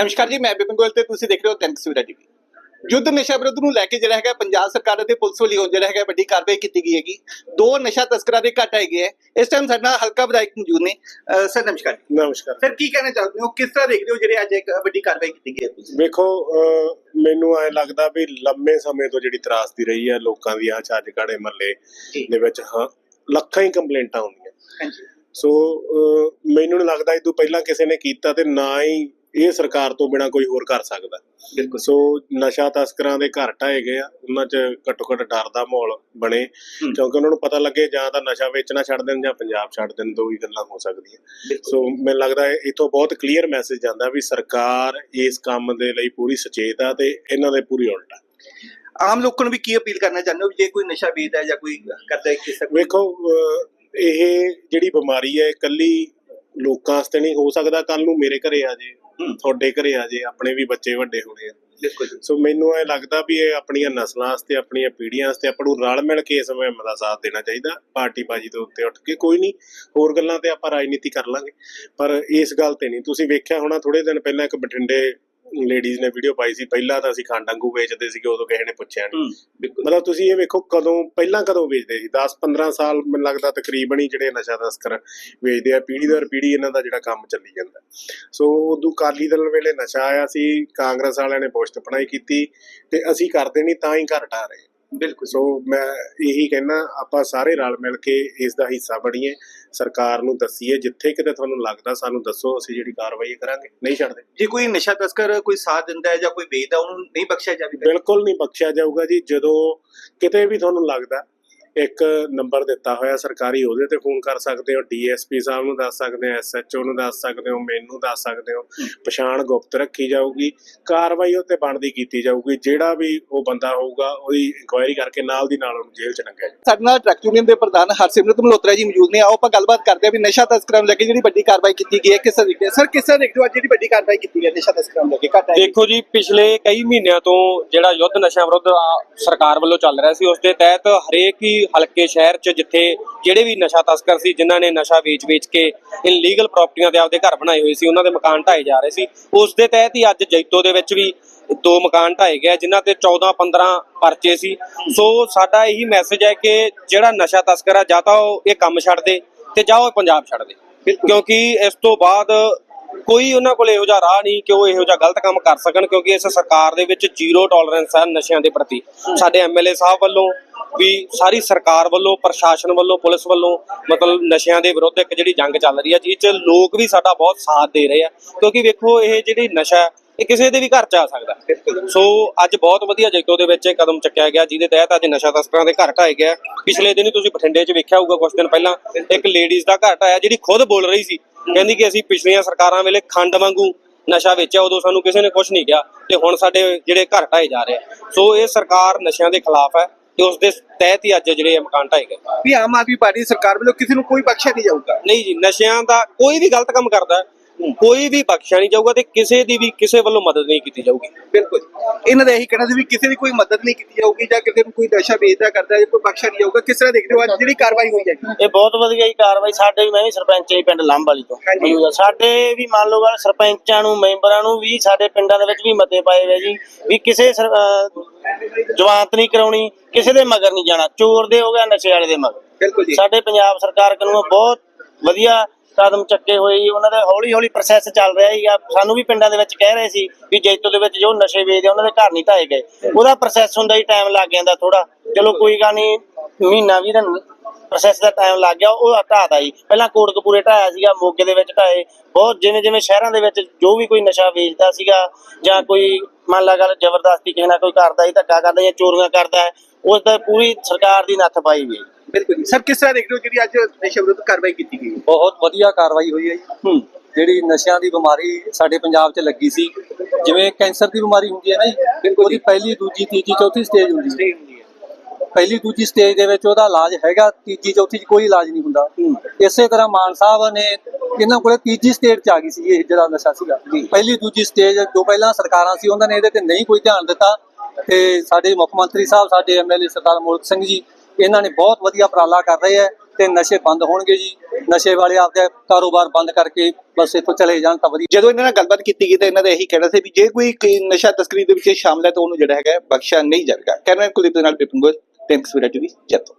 ਨਮਸਕਾਰ ਜੀ ਮੈਂ ਬਿਪਨ ਗੋਇਲ ਤੇ ਤੁਸੀਂ ਦੇਖ ਰਹੇ ਹੋ ਟੈਂਕ ਸੂਰਾ ਟੀਵੀ ਯੁੱਧ ਨਸ਼ਾ ਵਿਰੁੱਧ ਨੂੰ ਲੈ ਕੇ ਜਿਹੜਾ ਹੈਗਾ ਪੰਜਾਬ ਸਰਕਾਰ ਅਤੇ ਪੁਲਿਸ ਵੱਲੋਂ ਜਿਹੜਾ ਹੈਗਾ ਵੱਡੀ ਕਾਰਵਾਈ ਕੀਤੀ ਗਈ ਹੈਗੀ। ਦੋ ਨਸ਼ਾ ਤਸਕਰਾਂ ਦੇ ਘਟ ਆਏ ਗਏ ਹੈ ਇਸ ਟਾਈਮ ਸਾਡਾ ਹਲਕਾ ਵਿਧਾਇਕ ਮੌਜੂਦ ਨੇ। ਅਹ ਸਰ ਨਮਸਕਾਰ ਨਮਸਕਾਰ। ਸਰ ਕੀ ਕਹਿਣਾ ਚਾਹੁੰਦੇ ਹੋ ਕਿਸ ਤਰ੍ਹਾਂ ਦੇਖਦੇ ਹੋ ਜਿਹੜੇ ਅੱਜ ਇੱਕ ਵੱਡੀ ਕਾਰਵਾਈ ਕੀਤੀ ਗਈ ਹੈ ਤੁਸੀਂ ਵੇਖੋ ਅਹ, ਮੈਨੂੰ ਐ ਲੱਗਦਾ ਵੀ ਲੰਮੇ ਸਮੇਂ ਤੋਂ ਜਿਹੜੀ ਤਰਾਸਦੀ ਰਹੀ ਹੈ ਲੋਕਾਂ ਦੀ ਆ ਚੱਜ ਕਾੜੇ ਮੱਲੇ ਜੀ। ਦੇ ਵਿੱਚ ਹਾਂ ਲੱਖਾਂ ਹੀ ਕੰਪਲੇਂਟਾਂ ਆਉਂਦੀਆਂ। ਹਾਂਜੀ। ਸੋ ਅਹ, ਮੈਨੂੰ ਨਹੀਂ ਲੱਗਦਾ ਇਹ ਤੋਂ ਪਹਿਲਾਂ ਕਿਸੇ ਨੇ ਕੀਤਾ ਤੇ ਨਾ ਹੀ ਇਹ ਸਰਕਾਰ ਤੋਂ ਬਿਨਾ ਕੋਈ ਹੋਰ ਕਰ ਸਕਦਾ। ਬਿਲਕੁਲ। ਸੋ ਨਸ਼ਾ ਤਸਕਰਾਂ ਦੇ ਘਰ ਢਾਏ ਗਏ ਆ ਉਹਨਾਂ 'ਚ ਘੱਟੋ ਘੱਟ ਡਰ ਦਾ ਮਾਹੌਲ ਬਣੇ। ਕਿਉਂਕਿ ਉਹਨਾਂ ਨੂੰ ਪਤਾ ਲੱਗੇ ਜਾਂ ਤਾਂ ਨਸ਼ਾ ਵੇਚਣਾ ਛੱਡ ਦੇਣ ਜਾਂ ਪੰਜਾਬ ਛੱਡ ਦੇਣ ਦੋ ਹੀ ਗੱਲਾਂ ਹੋ ਸਕਦੀਆਂ। ਸੋ ਮੈਨੂੰ ਲੱਗਦਾ ਹੈ ਇਥੋਂ ਬਹੁਤ ਕਲੀਅਰ ਮੈਸੇਜ ਜਾਂਦਾ ਵੀ ਸਰਕਾਰ ਇਸ ਕੰਮ ਦੇ ਲਈ ਪੂਰੀ ਸੁਚੇਤ ਆ ਤੇ ਇਹਨਾਂ ਦੇ ਪੂਰੀ ਉਲਟ ਆ। ਆਮ ਲੋਕਾਂ ਨੂੰ ਵੀ ਕੀ ਅਪੀਲ ਕਰਨਾ ਚਾਹੁੰਦੇ ਹੋ ਜੇ ਕੋਈ ਨਸ਼ਾ ਵੇਚਦਾ ਜਾਂ ਕੋਈ ਕਰਦਾ ਕਿਸੇ ਵੇਖੋ ਇਹ ਜਿਹੜੀ ਬਿਮਾਰੀ ਹੈ ਇਕੱਲੀ ਲੋਕਾਂ ਵਾਸਤੇ ਨਹੀਂ ਹੋ ਸਕਦਾ ਕੱਲ ਨੂੰ ਮੇਰੇ ਘਰੇ ਆ ਜੇ। ਤੁਹਾਡੇ ਘਰੇ ਆ ਜੇ ਆਪਣੇ ਵੀ ਬੱਚੇ ਵੱਡੇ ਹੋਣੇ ਆ। ਬਿਲਕੁਲ ਸੋ ਮੈਨੂੰ ਇਹ ਲੱਗਦਾ ਵੀ ਇਹ ਆਪਣੀਆਂ ਨਸਲਾਂ ਵਾਸਤੇ ਆਪਣੀਆਂ ਪੀੜ੍ਹੀਆਂ ਵਾਸਤੇ ਆਪਾਂ ਨੂੰ ਰਲ ਮਿਲ ਕੇ ਇਸ ਮੁਹਿੰਮ ਦਾ ਸਾਥ ਦੇਣਾ ਚਾਹੀਦਾ ਪਾਰਟੀ ਬਾਜੀ ਦੇ ਉੱਤੇ ਉੱਠ ਕੇ। ਕੋਈ ਨਹੀਂ ਹੋਰ ਗੱਲਾਂ ਤੇ ਆਪਾਂ ਰਾਜਨੀਤੀ ਕਰ ਲਾਂਗੇ। ਪਰ ਇਸ ਗੱਲ ਤੇ ਨਹੀਂ। ਤੁਸੀਂ ਵੇਖਿਆ ਹੋਣਾ ਥੋੜੇ ਦਿਨ ਪਹਿਲਾਂ ਇੱਕ ਬਠਿੰਡੇ ਲੇਡੀਜ਼ ਨੇ ਵੀਡੀਓ ਪਾਈ ਸੀ ਪਹਿਲਾਂ ਤਾਂ ਅਸੀਂ ਖੰਡ ਅੰਗੂ ਵੇਚਦੇ ਸੀਗੇ ਉਦੋਂ ਕਿਸੇ ਨੇ ਪੁੱਛਿਆ ਨਹੀਂ ਮਤਲਬ ਤੁਸੀਂ ਇਹ ਵੇਖੋ ਕਦੋਂ ਪਹਿਲਾਂ ਕਦੋਂ ਵੇਚਦੇ ਸੀ? 10 15 ਸਾਲ ਮੈਨੂੰ ਲੱਗਦਾ ਤਕਰੀਬਨ ਹੀ ਜਿਹੜੇ ਨਸ਼ਾ ਤਸਕਰ ਵੇਚਦੇ ਆ ਪੀੜ੍ਹੀ ਦਰ ਪੀੜ੍ਹੀ ਇਹਨਾਂ ਦਾ ਜਿਹੜਾ ਕੰਮ ਚੱਲੀ ਜਾਂਦਾ। ਸੋ ਉਦੋਂ ਕਾਲੀ ਦਲ ਵੇਲੇ ਨਸ਼ਾ ਆਇਆ ਸੀ ਕਾਂਗਰਸ ਵਾਲਿਆਂ ਨੇ ਪੁਸ਼ਤ ਪਣਾਈ ਕੀਤੀ ਤੇ ਅਸੀਂ ਕਰਦੇ ਨਹੀਂ ਤਾਂ ਹੀ ਘਰ ਢਾਹ ਰਹੇ। ਬਿਲਕੁਲ ਸੋ ਮੈਂ ਇਹੀ ਕਹਿਣਾ ਆਪਾਂ ਸਾਰੇ ਰਲ ਮਿਲ ਕੇ ਇਸ ਦਾ ਹਿੱਸਾ ਬਣੀਏ। ਸਰਕਾਰ ਨੂੰ ਦੱਸੀਏ ਜਿੱਥੇ ਕਿਤੇ ਤੁਹਾਨੂੰ ਲੱਗਦਾ ਸਾਨੂੰ ਦੱਸੋ ਅਸੀਂ ਜਿਹੜੀ ਕਾਰਵਾਈ ਕਰਾਂਗੇ। ਨਹੀਂ ਛੱਡਦੇ। ਜੇ ਕੋਈ ਨਸ਼ਾ ਤਸਕਰ ਕੋਈ ਸਾਥ ਦਿੰਦਾ ਹੈ ਜਾਂ ਕੋਈ ਵੇਚਦਾ ਉਹਨੂੰ ਨਹੀਂ ਬਖਸ਼ਿਆ ਜਾਵੇਗਾ? ਬਿਲਕੁਲ ਨਹੀਂ ਬਖਸ਼ਿਆ ਜਾਊਗਾ ਜੀ। ਜਦੋਂ ਕਿਤੇ ਵੀ ਤੁਹਾਨੂੰ ਲੱਗਦਾ ਇੱਕ ਨੰਬਰ ਦਿੱਤਾ ਹੋਇਆ ਸਰਕਾਰੀ ਉਹਦੇ ਤੇ ਫੋਨ ਕਰ ਸਕਦੇ ਹੋ ਡੀਐਸਪੀ ਸਾਹਿਬ ਨੂੰ ਦੱਸ ਸਕਦੇ ਹੋ ਐਸਐਚਓ ਨੂੰ ਦੱਸ ਸਕਦੇ ਹੋ ਮੈਨੂੰ ਦੱਸ ਸਕਦੇ ਹੋ ਪਛਾਣ ਗੁਪਤ ਰੱਖੀ ਜਾਊਗੀ ਕਾਰਵਾਈ ਉੱਤੇ ਬਣਦੀ ਕੀਤੀ ਜਾਊਗੀ ਜਿਹੜਾ ਵੀ ਉਹ ਬੰਦਾ ਹੋਊਗਾ ਉਹਦੀ ਇਨਕੁਆਇਰੀ ਕਰਕੇ ਨਾਲ ਦੀ ਨਾਲ ਉਹਨੂੰ ਜੇਲ੍ਹ ਚ ਟੰਗਿਆ ਜਾਊ। ਸਾਡੇ ਨਾਲ ਟਰੱਕ ਯੂਨੀਅਨ ਦੇ ਪ੍ਰਧਾਨ ਹਰਸਿਮਰਤ ਮਲਹੋਤਰਾ ਜੀ ਮੌਜੂਦ ਨੇ ਆਓ ਆਪਾਂ ਗੱਲਬਾਤ ਕਰਦੇ ਹਾਂ ਵੀ ਨਸ਼ਾ ਤਸਕਰਾਂ ਨੂੰ ਲੈ ਕੇ ਜਿਹੜੀ ਵੱਡੀ ਕਾਰਵਾਈ ਕੀਤੀ ਗਈ ਹੈ ਕਿਸ ਹੋ ਸਰ ਕਿਸ ਅੱਜ ਜਿਹੜੀ ਵੱਡੀ ਕਾਰਵਾਈ ਕੀਤੀ ਗਈ ਹੈ ਨਸ਼ਾ ਤਸਕਰਾਂ ਨੂੰ ਲੈ ਕੇ? ਘਟ ਆਈ ਦੇਖੋ ਜੀ ਪਿਛਲੇ ਕਈ ਮਹੀਨਿਆਂ ਤੋਂ ਜਿਹੜਾ ਯੁੱਧ ਨਸ਼ਾ ਵਿਰੁੱਧ ਆ, ਸਰਕਾਰ ਵੱਲੋਂ ਚੱਲ ਰਿਹਾ ਸੀ ਉਸ ਦੇ ਤਹਿਤ ਹਰੇਕ ਹੀ ਹਲਕੇ ਸ਼ਹਿਰ 'ਚ ਜਿੱਥੇ ਜਿਹੜੇ ਵੀ ਨਸ਼ਾ ਤਸਕਰ ਸੀ ਜਿਨ੍ਹਾਂ ਨੇ ਨਸ਼ਾ ਵੇਚ-ਵੇਚ ਕੇ ਇਲੀਗਲ ਪ੍ਰਾਪਰਟੀਆਂ ਤੇ ਆਪਦੇ ਘਰ ਬਣਾਏ ਹੋਏ ਸੀ ਉਹਨਾਂ ਦੇ ਮਕਾਨ ਢਾਏ ਜਾ ਰਹੇ ਸੀ। ਉਸ ਦੇ ਤਹਿਤ ਹੀ ਅੱਜ ਜੈਤੋ ਦੇ ਵਿੱਚ ਵੀ ਦੋ ਮਕਾਨ ਢਾਏ ਗਏ ਜਿਨ੍ਹਾਂ ਤੇ 14-15 ਪਰਚੇ ਸੀ। ਸੋ ਸਾਡਾ ਇਹੀ ਮੈਸੇਜ ਹੈ ਕਿ ਜਿਹੜਾ ਨਸ਼ਾ ਤਸਕਰ ਆ ਜਾਂ ਤਾਂ ਉਹ ਇਹ ਕੰਮ ਛੱਡ ਦੇ ਤੇ ਜਾਂ ਉਹ ਪੰਜਾਬ ਛੱਡ ਦੇ। ਕਿਉਂਕਿ ਇਸ ਤੋਂ ਬਾਅਦ ਕੋਈ ਉਹਨਾਂ ਕੋਲ ਇਹੋ ਜਿਹਾ ਰਾਹ ਨਹੀਂ ਕਿ ਉਹ ਇਹੋ ਜਿਹਾ ਗਲਤ ਕੰਮ ਕਰ ਸਕਣ ਕਿਉਂਕਿ ਇਸ ਸਰਕਾਰ ਦੇ ਵਿੱਚ ਜ਼ੀਰੋ ਟੋਲਰੈਂਸ ਹੈ ਨਸ਼ਿਆਂ ਦੇ ਪ੍ਰਤੀ। ਸਾਡੇ ਐਮਐਲਏ ਸਾਹਿਬ ਵੱਲੋਂ ਵੀ ਸਾਰੀ ਸਰਕਾਰ ਵੱਲੋਂ ਪ੍ਰਸ਼ਾਸਨ ਵੱਲੋਂ ਪੁਲਿਸ ਵੱਲੋਂ ਮਤਲਬ ਨਸ਼ਿਆਂ ਦੇ ਵਿਰੁੱਧ ਇੱਕ ਜਿਹੜੀ ਜੰਗ ਚੱਲ ਰਹੀ ਹੈ ਜਿਸ 'ਚ ਲੋਕ ਵੀ ਸਾਡਾ ਬਹੁਤ ਸਾਥ ਦੇ ਰਹੇ ਆ। ਕਿਉਂਕਿ ਵੇਖੋ ਇਹ ਜਿਹੜੀ ਨਸ਼ਾ ਹੈ, ਇਹ ਕਿਸੇ ਦੇ ਵੀ ਘਰ 'ਚ ਆ ਸਕਦਾ। ਸੋ ਅੱਜ ਬਹੁਤ ਵਧੀਆ ਜੈਤੋ ਦੇ ਵਿੱਚ ਇਹ ਕਦਮ ਚੱਕਿਆ ਗਿਆ ਜਿਹਦੇ ਤਹਿਤ ਅੱਜ ਨਸ਼ਾ ਤਸਕਰਾਂ ਦੇ ਘਰ ਢਾਏ ਗਿਆ। ਪਿਛਲੇ ਦਿਨ ਹੀ ਤੁਸੀਂ ਬਠਿੰਡੇ 'ਚ ਵੇਖਿਆ ਹੋਊਗਾ ਕੁਝ ਦਿਨ ਪਹਿਲਾਂ ਇੱਕ ਲੇਡੀਜ਼ ਦਾ ਘਰ ਢਾਇਆ ਜਿਹੜੀ ਖੁਦ ਬੋਲ ਰਹੀ ਸੀ। ਕਹਿੰਦੀ ਕਿ ਅਸੀਂ ਪਿਛਲੀਆਂ ਸਰਕਾਰਾਂ ਵੇਲੇ ਖੰਡ ਵਾਂਗੂ ਨਸ਼ਾ ਵੇਚਿਆ ਉਦੋਂ ਸਾਨੂੰ ਕਿਸੇ ਨੇ ਕੁਝ ਨਹੀਂ ਕਿਹਾ ਤੇ ਹੁਣ ਸਾਡੇ ਜਿਹੜੇ ਘਰ ਢਾਏ ਜਾ ਰਹੇ ਆ। ਸੋ ਇਹ ਸਰਕਾਰ ਨਸ਼ਿਆਂ ਦੇ ਖਿਲਾਫ ਹੈ। ਤੇ ਉਸ ਦੇ ਤਹਿਤ ਹੀ ਅੱਜ ਜਿਹੜੇ ਇਹ ਮਕਾਨ ਢਾਏ ਗਏ। ਵੀ ਆਮ ਆਦਮੀ ਪਾਰਟੀ ਸਰਕਾਰ ਵੱਲੋਂ ਕਿਸੇ ਨੂੰ ਕੋਈ ਬਖਸ਼ਿਆ ਨਹੀਂ ਜਾਊਗਾ। ਨਹੀਂ ਜੀ ਨਸ਼ਿਆਂ ਦਾ ਕੋਈ ਵੀ ਗਲਤ ਕੰਮ ਕਰਦਾ ਕੋਈ ਵੀ ਬਖਸ਼ਿਆ ਨਹੀਂ ਜਾਊਗਾ ਤੇ ਕਿਸੇ ਦੀ ਵੀ ਕਿਸੇ ਵੱਲੋਂ ਮਦਦ ਨਹੀਂ ਕੀਤੀ ਜਾਊਗੀ। ਬਿਲਕੁਲ। ਇਹਨਾਂ ਦਾ ਇਹੀ ਕਹਿਣਾ ਸੀ ਵੀ ਕਿਸੇ ਦੀ ਕੋਈ ਮਦਦ ਨਹੀਂ ਕੀਤੀ ਜਾਊਗੀ ਜਾਂ ਕਿਸੇ ਨੂੰ ਕੋਈ ਨਸ਼ਾ ਵੇਚਦਾ ਕਰਦਾ ਹੈ ਕੋਈ ਬਖਸ਼ਿਆ ਨਹੀਂ ਜਾਊਗਾ ਕਿਸ ਤਰ੍ਹਾਂ ਦੇਖਦੇ ਹੋ ਅੱਜ ਜਿਹੜੀ ਕਾਰਵਾਈ ਹੋਈ ਹੈ? ਇਹ ਬਹੁਤ ਵਧੀਆ ਹੀ ਕਾਰਵਾਈ ਸਾਡੇ ਵੀ ਮੈਂ ਵੀ ਸਰਪੰਚ ਹੀ ਪਿੰਡ ਲੰਬ ਵਾਲੀ ਤੋਂ। ਸਾਡੇ ਵੀ ਮੰਨ ਲਓ ਗੱਲ ਸਰਪੰਚਾਂ ਨੂੰ ਮੈਂਬਰਾਂ ਨੂੰ ਵੀ ਸਾਡੇ ਪਿੰਡਾਂ ਦੇ ਵਿੱਚ ਵੀ ਮਤੇ ਪਾਏ ਹੋਏ ਜੀ ਵੀ ਕਿਸੇ ਜਮਾਨਤ ਨਹੀਂ ਕਰਾਉਣੀ ਕਿਸੇ ਦੇ ਮਗਰ ਨਹੀਂ ਜਾਣਾ। ਚੋਰ ਦੇ ਹੋ ਗਿਆ ਨਸ਼ੇ ਵਾਲੇ ਦੇ ਮਗਰ। ਬਿਲਕੁਲ ਜੀ। ਸਾਡੇ ਪੰਜਾਬ ਸਰਕਾਰ ਕੋਲੋਂ ਬਹੁਤ ਵਧੀਆ ਕਦਮ ਚੱਕੇ ਹੋਏ ਜੀ ਉਹਨਾਂ ਦਾ ਹੌਲੀ ਹੌਲੀ ਪ੍ਰੋਸੈਸ ਚੱਲ ਰਿਹਾ ਜੀ। ਸਾਨੂੰ ਵੀ ਪਿੰਡਾਂ ਦੇ ਵਿੱਚ ਕਹਿ ਰਹੇ ਸੀ ਵੀ ਜੈਤੋ ਦੇ ਵਿੱਚ ਜੋ ਨਸ਼ੇ ਵੇਚਦੇ ਉਹਨਾਂ ਦੇ ਘਰ ਨਹੀਂ ਢਾਏ ਗਏ। ਉਹਦਾ ਪ੍ਰੋਸੈਸ ਹੁੰਦਾ ਹੀ ਟਾਈਮ ਲੱਗ ਜਾਂਦਾ ਥੋੜਾ ਚਲੋ ਕੋਈ ਗੱਲ ਨਹੀਂ ਮਹੀਨਾ ਵੀ ਦਿਨ ਪ੍ਰੋਸੈਸ ਦਾ ਟਾਈਮ ਲੱਗ ਗਿਆ ਉਹ ਢਾਦਾ ਜੀ। ਪਹਿਲਾਂ ਕੋਟਕਪੂਰੇ ਢਾਇਆ ਸੀਗਾ ਮੋਗੇ ਦੇ ਵਿੱਚ ਢਾਏ। ਬਹੁਤ ਜਿਵੇਂ ਜਿਵੇਂ ਸ਼ਹਿਰਾਂ ਦੇ ਵਿੱਚ ਜੋ ਵੀ ਕੋਈ ਨਸ਼ਾ ਵੇਚਦਾ ਸੀਗਾ ਜਾਂ ਕੋਈ ਮੰਨ ਲਾ ਗੱਲ ਜ਼ਬਰਦਸਤੀ ਕਿਸੇ ਨਾਲ ਕੋਈ ਕਰਦਾ ਜੀ ਧੱਕਾ ਕਰਦਾ ਜਾਂ ਚੋਰੀਆਂ ਕਰਦਾ ਉਸ ਦਾ ਪੂਰੀ ਸਰਕਾਰ ਦੀ ਨੱਥ ਪਾਈ ਹੈ ਬਿਲਕੁਲ ਜੀ। ਸਰ ਕਿਸ ਤਰ੍ਹਾਂ ਦੇਖਦੇ ਹੋ ਜਿਹੜੀ ਅੱਜ ਨਸ਼ਾ ਵਿਰੁੱਧ ਕਾਰਵਾਈ ਕੀਤੀ ਗਈ ਬਹੁਤ ਵਧੀਆ ਕਾਰਵਾਈ ਹੋਈ ਹੈ ਜੀ। ਹੂੰ। ਜਿਹੜੀ ਨਸ਼ਿਆਂ ਦੀ ਬਿਮਾਰੀ ਸਾਡੇ ਪੰਜਾਬ 'ਚ ਲੱਗੀ ਸੀ ਜਿਵੇਂ ਕੈਂਸਰ ਦੀ ਬਿਮਾਰੀ ਹੁੰਦੀ ਹੈ ਨਾ ਜੀ ਉਹਦੀ ਪਹਿਲੀ ਦੂਜੀ ਤੀਜੀ ਚੌਥੀ ਸਟੇਜ ਹੁੰਦੀ ਹੈ। ਸਹੀ ਹੁੰਦੀ ਹੈ। ਪਹਿਲੀ ਦੂਜੀ ਸਟੇਜ ਦੇ ਵਿੱਚ ਉਹਦਾ ਇਲਾਜ ਹੈਗਾ ਤੀਜੀ ਚੌਥੀ 'ਚ ਕੋਈ ਇਲਾਜ ਨਹੀਂ ਹੁੰਦਾ। ਇਸੇ ਤਰ੍ਹਾਂ ਮਾਨ ਸਾਹਿਬ ਨੇ ਇਹਨਾਂ ਕੋਲੇ ਤੀਜੀ ਸਟੇਜ 'ਚ ਆ ਗਈ ਸੀ ਇਹ ਜਿਹੜਾ ਨਸ਼ਾ ਸੀਗਾ। ਪਹਿਲੀ ਦੂਜੀ ਸਟੇਜ ਜੋ ਪਹਿਲਾਂ ਸਰਕਾਰਾਂ ਸੀ ਉਹਨਾਂ ਨੇ ਇਹਦੇ ਤੇ ਨਹੀਂ ਕੋਈ ਧਿਆਨ ਦਿੱਤਾ। ਤੇ ਸਾਡੇ ਮੁੱਖ ਮੰਤਰੀ ਸਾਹਿਬ ਸਾਡੇ ਐਮਐਲਏ ਸਰਦਾਰ ਮੋਲਕ ਸਿੰਘ ਜੀ ਇਹਨਾਂ ਨੇ ਬਹੁਤ ਵਧੀਆ ਉਪਰਾਲਾ ਕਰ ਰਹੇ ਹੈ ਤੇ ਨਸ਼ੇ ਬੰਦ ਹੋਣਗੇ ਜੀ। ਨਸ਼ੇ ਵਾਲੇ ਆਪਦੇ ਕਾਰੋਬਾਰ ਬੰਦ ਕਰਕੇ ਬਸ ਇੱਥੋਂ ਚਲੇ ਜਾਣ ਤਾਂ ਵਧੀਆ। ਜਦੋਂ ਇਹਨਾਂ ਨਾਲ ਗੱਲਬਾਤ ਕੀਤੀ ਗਈ ਤਾਂ ਇਹਨਾਂ ਦਾ ਇਹੀ ਕਹਿਣਾ ਸੀ ਵੀ ਜੇ ਕੋਈ ਨਸ਼ਾ ਤਸਕਰੀ ਦੇ ਵਿੱਚ ਸ਼ਾਮਲ ਹੈ ਤਾਂ ਉਹਨੂੰ ਜਿਹੜਾ ਹੈਗਾ ਬਖਸ਼ਿਆ ਨਹੀਂ ਜਾਵੇਗਾ। ਕਹਿਣਾ ਕੁਲਦੀਪ ਦੇ ਨਾਲ ਬਿਪਨ ਗੋਇਲ ਟੈਂਕਸ ਵੀਰਾ ਟੀਵੀ, ਜੱਤੋ।